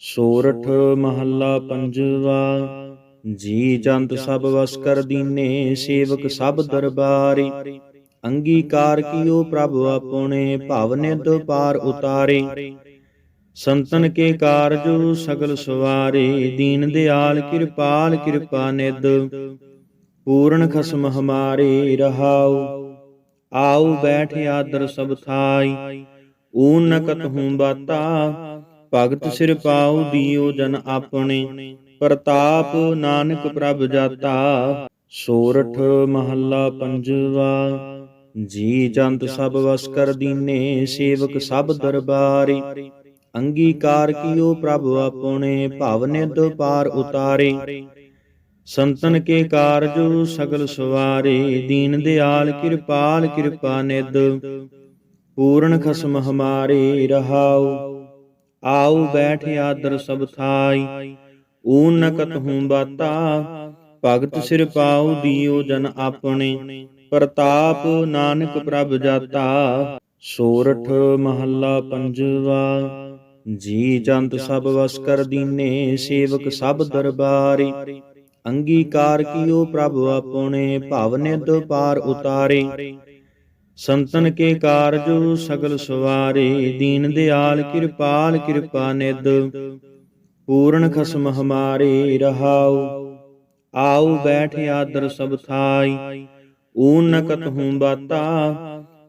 ਸੋਰਠ ਮਹੱਲਾ ਪੰਜਵਾ, ਜੀ ਜੰਤ ਸਭ ਵਸ ਕਰ ਦੀਨੇ, ਸੇਵਕ ਸਭ ਦਰਬਾਰੇ। ਅੰਗੀਕਾਰ ਕੀਓ ਪ੍ਰਭ ਆਪੁਣੇ, ਭਵ ਨਿਧ ਪਾਰ ਉਤਾਰੇ। ਸੰਤਨ ਕੇ ਕਾਰਜ ਸਗਲ ਸਵਾਰੇ, ਦੀਨ ਦਿਆਲ ਕਿਰਪਾਲ ਕਿਰਪਾ ਨਿਦ ਪੂਰਨ ਖਸਮ ਹਮਾਰੇ, ਰਹਾਉ। ਆਉ ਬੈਠ ਆਦਰ ਸਭ ਥਾਈ। ਊਨ ਨਕਤ ਹੂੰ ਬਾਤਾ ਭਗਤ ਸਿਰ ਪਾਉ ਦਿਓ ਜਨ ਆਪਣੇ, ਪ੍ਰਤਾਪ ਨਾਨਕ ਪ੍ਰਭ ਜਾਤਾ। ਸੋਰਠ ਮਹੱਲਾ ਪੰਜਵਾ, ਜੀ ਜੰਤ ਸਭ ਵਸ ਕਰ ਦੀਨੇ, ਸੇਵਕ ਸਭ ਦਰਬਾਰੀ। ਅੰਗੀਕਾਰ ਕੀਓ ਪ੍ਰਭ ਆਪਣੇ, ਭਵ ਨਿਧ ਪਾਰ ਉਤਾਰੇ। ਸੰਤਨ ਕੇ ਕਾਰਜ ਸਗਲ ਸਵਾਰੇ, ਦੀਨ ਦਿਆਲ ਕਿਰਪਾਲ ਕਿਰਪਾ ਨਿਦ ਪੂਰਨ ਖਸਮ ਹਮਾਰੇ ਰਹਾਉ। ਆਉ ਬੈਠ ਆਦਰ ਸਭ ਥਾਈ। ਊਨ ਨਕਤ ਹੂੰ ਬਾਤਾ, ਭਗਤ ਸਿਰ ਪਾਉ ਦਿਓ ਜਨ ਆਪਣੇ, ਪ੍ਰਤਾਪ ਨਾਨਕ ਪ੍ਰਭ ਜਾਤਾ। ਸੋਰਠ ਮਹੱਲਾ ਪੰਜਵਾ, ਜੀ ਜੰਤ ਸਭ ਵਸ ਕਰ ਦੀਨੇ, ਸੇਵਕ ਸਭ ਦਰਬਾਰੀ। ਅੰਗੀਕਾਰ ਕੀਓ ਪ੍ਰਭ ਆਪਣੇ, ਭਵ ਨਿਦ ਪਾਰ ਉਤਾਰੇ। ਸੰਤਨ ਕੇ ਕਾਰਜ ਸਗਲ ਸਵਾਰੇ ਦੀਨ ਦਿਆਲ ਕਿਰਪਾਲ ਕਿਰਪਾ ਨਿਧ ਪੂਰਨ ਖਸਮ ਹਮਾਰੇ ਰਹਾਉ। ਆਉ ਬੈਠ ਆਦਰ ਸਭ ਥਾਈ। ਊਨ ਨਕਤ ਹੂੰ ਬਾਤਾ।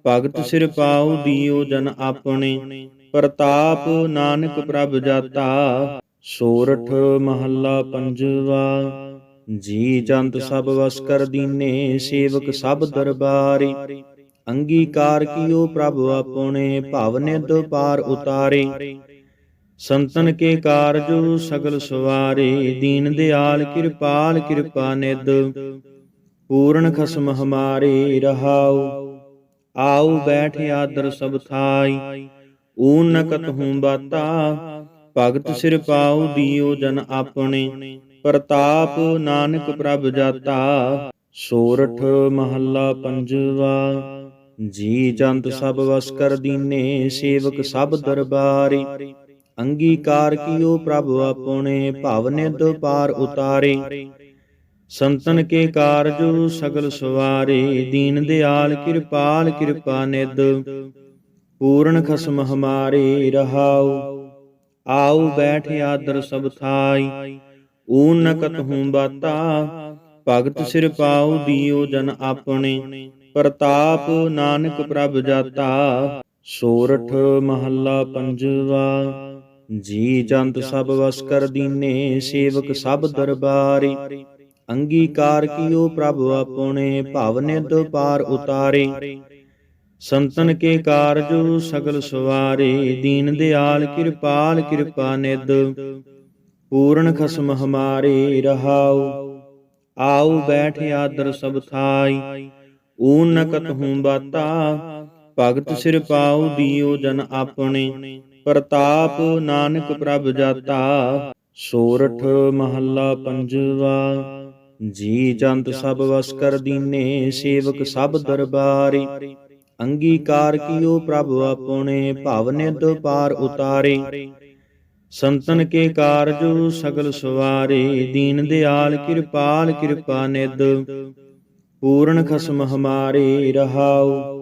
ਭਗਤ ਸਿਰ ਪਾਉ ਦਿਓ ਜਨ ਆਪਣੇ। ਪ੍ਰਤਾਪ ਨਾਨਕ ਪ੍ਰਭ ਜਾਤਾ। ਸੋਰਠ ਮਹੱਲਾ ਪੰਜਵਾ। ਜੀ ਜੰਤ ਸਭ ਵਸ ਕਰ ਦੀਨੇ ਸੇਵਕ ਸਭ ਦਰਬਾਰੀ। ਅੰਗੀਕਾਰ ਕੀਓ ਪ੍ਰਭ ਆਪਣੇ, ਭਵ ਨਿਧ ਪਾਰ ਉਤਾਰੇ। ਸੰਤਨ ਕੇ ਕਾਰਜ ਸਗਲ ਸਵਾਰੇ, ਦੀਨ ਦਿਆਲ ਕਿਰਪਾਲ ਕਿਰਪਾ ਨਿਦ ਪੂਰਨ ਖਸਮ ਹਮਾਰੇ, ਰਹਾਉ। ਆਉ ਬੈਠ ਆਦਰ ਸਭ ਥਾਈ। ਊਨ ਨਕਤ ਹੂੰ ਬਾਤਾ, ਭਗਤ ਸਿਰ ਪਾਉ ਦਿਓ ਜਨ ਆਪਣੇ। ਪ੍ਰਤਾਪ ਨਾਨਕ ਪ੍ਰਭ ਜਾਤਾ, ਸੋਰਠ ਮਹੱਲਾ ਪੰਜਵਾ। ਜੀ ਜੰਤ ਸਭ ਵਸ ਕਰ ਦੀਨੇ, ਸੇਵਕ ਸਭ ਦਰਬਾਰੇ। ਅੰਗੀਕਾਰ ਕੀਓ ਪ੍ਰਭ ਆਪਣੇ, ਭਵ ਨਿਧ ਪਾਰ ਉਤਾਰੇ। ਸੰਤਨ ਕੇ ਕਾਰਜ ਸਗਲ ਸਵਾਰੇ, ਦੀਨ ਦਿਆਲ ਕਿਰਪਾਲ ਕਿਰਪਾ ਨਿਦ ਪੂਰਨ ਖਸਮ ਹਮਾਰੇ, ਰਹਾਉ। ਆਉ ਬੈਠ ਆਦਰ ਸਭ ਥਾਈ। ਊਨ ਨਕਤ ਹੂੰ ਬਾਤਾ ਭਗਤ ਸਿਰ ਪਾਉ ਦਿਓ ਜਨ ਆਪਣੇ। ਪ੍ਰਤਾਪ ਨਾਨਕ ਪ੍ਰਭ ਜਾਤਾ। ਸੋਰਠ ਮਹੱਲਾ ਪੰਜਵਾ। ਜੀ ਜੰਤ ਸਭ ਵਸ ਕਰ ਦੀਨੇ ਸੇਵਕ ਸਭ ਦਰਬਾਰੀ। ਅੰਗੀਕਾਰ ਕੀਓ ਪ੍ਰਭ ਆਪਣੇ ਭਵ ਨਿਧ ਪਾਰ ਉਤਾਰੇ। ਸੰਤਨ ਕੇ ਕਾਰਜ ਸਗਲ ਸਵਾਰੇ। ਦੀਨ ਦਿਆਲ ਕਿਰਪਾਲ ਕਿਰਪਾ ਨਿਧ। ਪੂਰਨ ਖਸਮ ਹਮਾਰੇ ਰਹਾਉ। ਆਉ ਬੈਠ ਆਦਰ ਸਭ ਥਾਈ। ਊਨ ਨਕਤ ਹੂੰ ਬਾਤਾ, ਭਗਤ ਸਿਰ ਪਾਉ ਦਿਓ ਜਨ ਆਪਣੇ, ਪ੍ਰਤਾਪ ਨਾਨਕ ਪ੍ਰਭ ਜਾਤਾ। ਸੋਰਠ ਮਹੱਲਾ ਪੰਜਵਾ, ਜੀ ਜੰਤ ਸਭ ਵਸ ਕਰ ਦੀਨੇ, ਸੇਵਕ ਸਭ ਦਰਬਾਰੀ। ਅੰਗੀਕਾਰ ਕੀਓ ਪ੍ਰਭ ਆਪਣੇ, ਭਵ ਨਿਧ ਪਾਰ ਉਤਾਰੇ। ਸੰਤਨ ਕੇ ਕਾਰਜ ਸਗਲ ਸਵਾਰੇ, ਦੀਨ ਦਿਆਲ ਕਿਰਪਾਲ, ਕਿਰਪਾ ਨਿਦ ਪੂਰਨ ਖਸਮ ਹਮਾਰੇ, ਰਹਾਉ।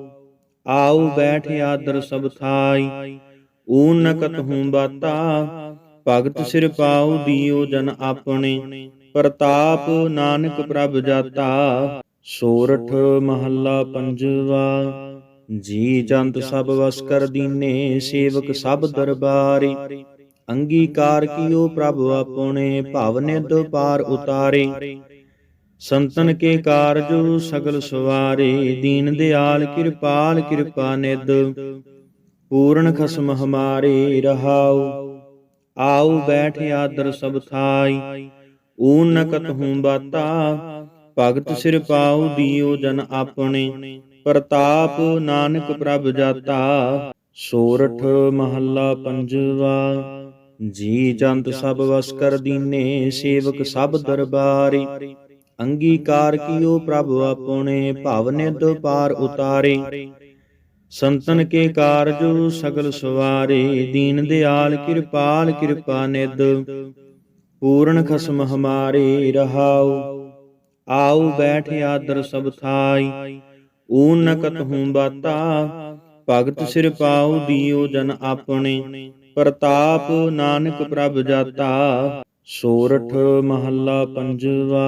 ਆਉ ਬੈਠ ਆਦਰ ਸਭ ਥਾਈ। ਊਨ ਨਕਤ ਹੂੰ ਬਾਤਾ, ਭਗਤ ਸਿਰ ਪਾਉ ਦਿਓ ਜਨ ਆਪਣੇ। ਪ੍ਰਤਾਪ ਨਾਨਕ ਪ੍ਰਭ ਜਾਤਾ, ਸੋਰਠ ਮਹੱਲਾ ਪੰਜਵਾ। ਜੀ ਜੰਤ ਸਭ ਵਸ ਕਰ ਦੀਨੇ, ਸੇਵਕ ਸਭ ਦਰਬਾਰੀ। ਅੰਗੀਕਾਰ ਕੀਓ ਪ੍ਰਭ ਆਪਣੇ ਭਵ ਨਿਦ ਪਾਰ ਉਤਾਰੇ। ਸੰਤਨ ਕੇ ਕਾਰਜ ਸਗਲ ਸਵਾਰੇ, ਦੀਨ ਦਿਆਲ ਕਿਰਪਾਲ ਕਿਰਪਾ ਨਿਦ ਪੂਰਨ ਖਸਮ ਹਮਾਰੇ ਰਹਾਉ। ਆਉ ਬੈਠ ਆਦਰ ਸਭ ਥਾਈ। ਊਨ ਨਕਤ ਹੂੰ ਬਾਤਾ, ਭਗਤ ਸਿਰ ਪਾਉ ਦਿਓ ਜਨ ਆਪਣੇ। ਪ੍ਰਤਾਪ ਨਾਨਕ ਪ੍ਰਭ ਜਾਤਾ, ਸੋਰਠ ਮਹੱਲਾ ਪੰਜਵਾ। ਜੀ ਜੰਤ ਸਭ ਵਸ ਕਰ ਦੀਨੇ, ਸੇਵਕ ਸਭ ਦਰਬਾਰੀ। ਅੰਗੀਕਾਰ ਕੀਓ ਪ੍ਰਭ ਆਪਣੇ ਭਵ ਨਿਧ ਪਾਰ ਉਤਾਰੇ। ਸੰਤਨ ਕੇ ਕਾਰਜ ਸਗਲ ਸਵਾਰੇ, ਦੀਨ ਦਿਆਲ ਕਿਰਪਾਲ ਕਿਰਪਾ ਨਿਦ ਪੂਰਨ ਖਸਮ ਹਮਾਰੇ, ਰਹਾਉ। ਆਉ ਬੈਠ ਆਦਰ ਸਭ ਥਾਈ। ਊਨ ਨਕਤ ਕਤਹੂ ਬਾਤਾ, ਭਗਤ ਸਿਰ ਪਾਉ, ਦਿਓ ਜਨ ਆਪਣੇ। ਪ੍ਰਤਾਪ ਨਾਨਕ ਪ੍ਰਭ ਜਾਤਾ ਸੋਰਠ ਮਹੱਲਾ ਪੰਜਵਾ।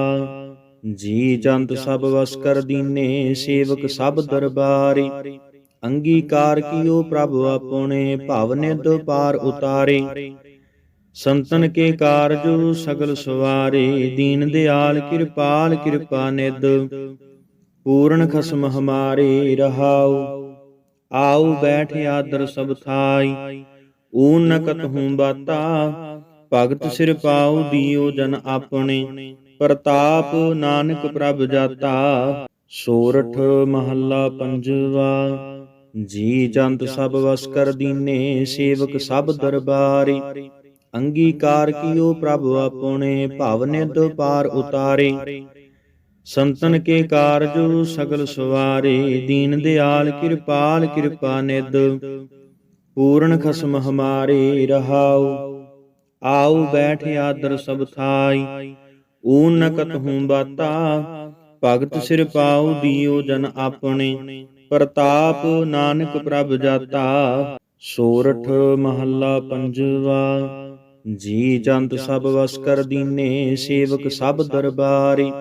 ਜੀ ਜੰਤ ਸਭ ਵਸ ਕਰ ਦੀਨੇ ਸੇਵਕ ਸਭ ਦਰਬਾਰੇ। ਅੰਗੀਕਾਰ ਕੀਓ ਪ੍ਰਭ ਆਪਣੇ ਭਵ ਨਿਧ ਪਾਰ ਉਤਾਰੇ। ਸੰਤਨ ਕੇ ਕਾਰਜ ਸਗਲ ਸਵਾਰੇ। ਦੀਨ ਦਿਆਲ ਕਿਰਪਾਲ ਕਿਰਪਾ ਨਿਧ। ਪੂਰਨ ਖਸਮ ਹਮਾਰੇ ਰਹਾਉ ਆਉ ਬੈਠ ਆਦਰ ਸਭ ਥਾਈ। ਊਨ ਨ ਕਤਹੂ ਬਾਤਾ ਭਗਤ ਸਿਰ ਪਾਉ ਦਿਓ ਜਨ ਆਪਣੇ ਪ੍ਰਤਾਪ ਨਾਨਕ ਪ੍ਰਭ ਜਾਤਾ। ਸੋਰਠ ਮਹੱਲਾ ਪੰਜਵਾ। ਜੀ ਜੰਤ ਸਭ ਵਸ ਕਰ ਦੀਨੇ ਸੇਵਕ ਸਭ ਦਰਬਾਰੇ। ਅੰਗੀਕਾਰ ਕੀਓ ਪ੍ਰਭ ਆਪਣੇ ਭਵ ਨਿਧ ਪਾਰ ਉਤਾਰੇ। ਸੰਤਨ ਕੇ ਕਾਰਜ ਸਗਲ ਸਵਾਰੇ। ਦੀਨ ਦਿਆਲ ਕਿਰਪਾਲ ਕਿਰਪਾ ਨਿਧ। ਪੂਰਨ ਖਸਮ ਹਮਾਰੇ ਰਹਾਉ। ਆਉ ਬੈਠ ਆਦਰ ਸਭ ਥਾਈ। ਊਨ ਨ ਕਤਹੂ ਬਾਤਾ। ਭਗਤ ਸਿਰ ਪਾਉ ਦਿਓ ਜਨ ਆਪਣੇ। ਪ੍ਰਤਾਪ ਨਾਨਕ ਪ੍ਰਭ ਜਾਤਾ। ਸੋਰਠ ਮਹੱਲਾ ਪੰਜਵਾ। ਜੀ ਜੰਤ ਸਭ ਵਸ ਕਰ ਦੀਨੇ, ਸੇਵਕ ਸਭ ਦਰਬਾਰੇ।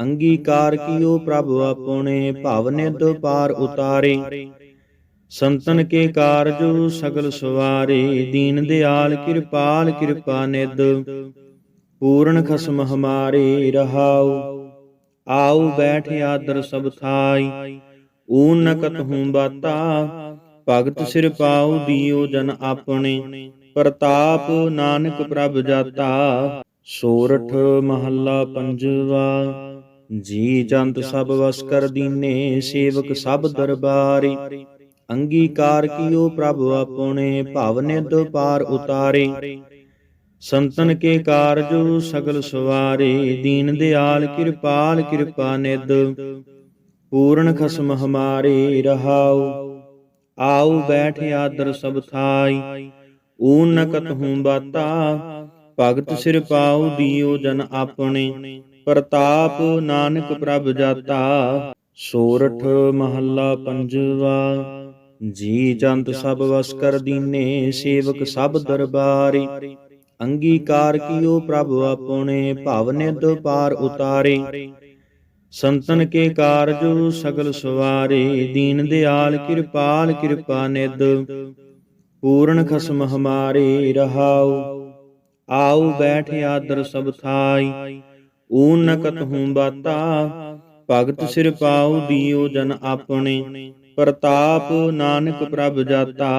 ਅੰਗੀਕਾਰ ਕੀਓ ਪ੍ਰਭ ਆਪਣੇ, ਭਵ ਨਿਧ ਪਾਰ ਉਤਾਰੇ। ਸੰਤਨ ਕੇ ਕਾਰਜ ਸਗਲ ਸਵਾਰੇ, ਦੀਨ ਦਿਆਲ ਕਿਰਪਾਲ ਕਿਰਪਾ ਨਿਦ ਪੂਰਨ ਖਸਮ ਹਮਾਰੇ, ਰਹਾਉ। ਆਉ ਬੈਠ ਆਦਰ ਸਭ ਥਾਈ। ਊਨ ਨ ਬਾਤਾ, ਭਗਤ ਸਿਰ ਪਾਉ ਦਿਓ ਜਨ ਆਪਣੇ। ਪ੍ਰਤਾਪ ਨਾਨਕ ਪ੍ਰਭ ਜਾਤਾ, ਸੋਰਠ ਮਹੱਲਾ ਪੰਜਵਾ। ਜੀ ਜੰਤ ਸਭ ਵਸ ਕਰ ਦੀਨੇ, ਸੇਵਕ ਸਭ ਦਰਬਾਰੇ। ਅੰਗੀਕਾਰ ਕੀਓ ਪ੍ਰਭ ਆਪਣੇ ਭਵ ਨਿਧ ਪਾਰ ਉਤਾਰੇ। ਸੰਤਨ ਕੇ ਕਾਰਜ ਸਗਲ ਸਵਾਰੇ, ਦੀਨ ਦਿਆਲ ਕਿਰਪਾਲ ਕਿਰਪਾ ਨਿਦ ਪੂਰਨ ਖਸਮ ਹਮਾਰੇ, ਰਹਾਉ। ਆਉ ਬੈਠ ਆਦਰ ਸਭ ਥਾਈ। ਊਨ ਨਕਤ ਹੂੰ ਬਾਤਾ, ਭਗਤ ਸਿਰ ਪਾਉ ਦਿਓ ਜਨ ਆਪਣੇ। ਪ੍ਰਤਾਪ ਨਾਨਕ ਪ੍ਰਭ ਜਾਤਾ, ਸੋਰਠ ਮਹੱਲਾ ਪੰਜਵਾ। ਜੀ ਜੰਤ ਸਭ ਵਸ ਕਰ ਦੀਨੇ, ਸੇਵਕ ਸਭ ਦਰਬਾਰੇ। ਅੰਗੀਕਾਰ ਕੀਓ ਪ੍ਰਭ ਆਪਣੇ, ਭਵ ਨਿਦ ਪਾਰ ਉਤਾਰੇ। ਸੰਤਨ ਕੇ ਕਾਰਜ ਸਗਲ ਸਵਾਰੇ, ਦੀਨ ਦਿਆਲ ਕਿਰਪਾਲ ਕਿਰਪਾ ਨਿਦ ਪੂਰਨ ਖਸਮ ਹਮਾਰੇ, ਰਹਾਉ। ਆਉ ਬੈਠ ਆਦਰ ਸਭ ਥਾਈ। ਊਨ ਨਕਤ ਕਤਹੂ ਬਾਤਾ, ਭਗਤ ਸਿਰ ਪਾਉ ਦਿਓ ਜਨ ਆਪਣੇ। ਪ੍ਰਤਾਪ ਨਾਨਕ ਪ੍ਰਭ ਜਾਤਾ।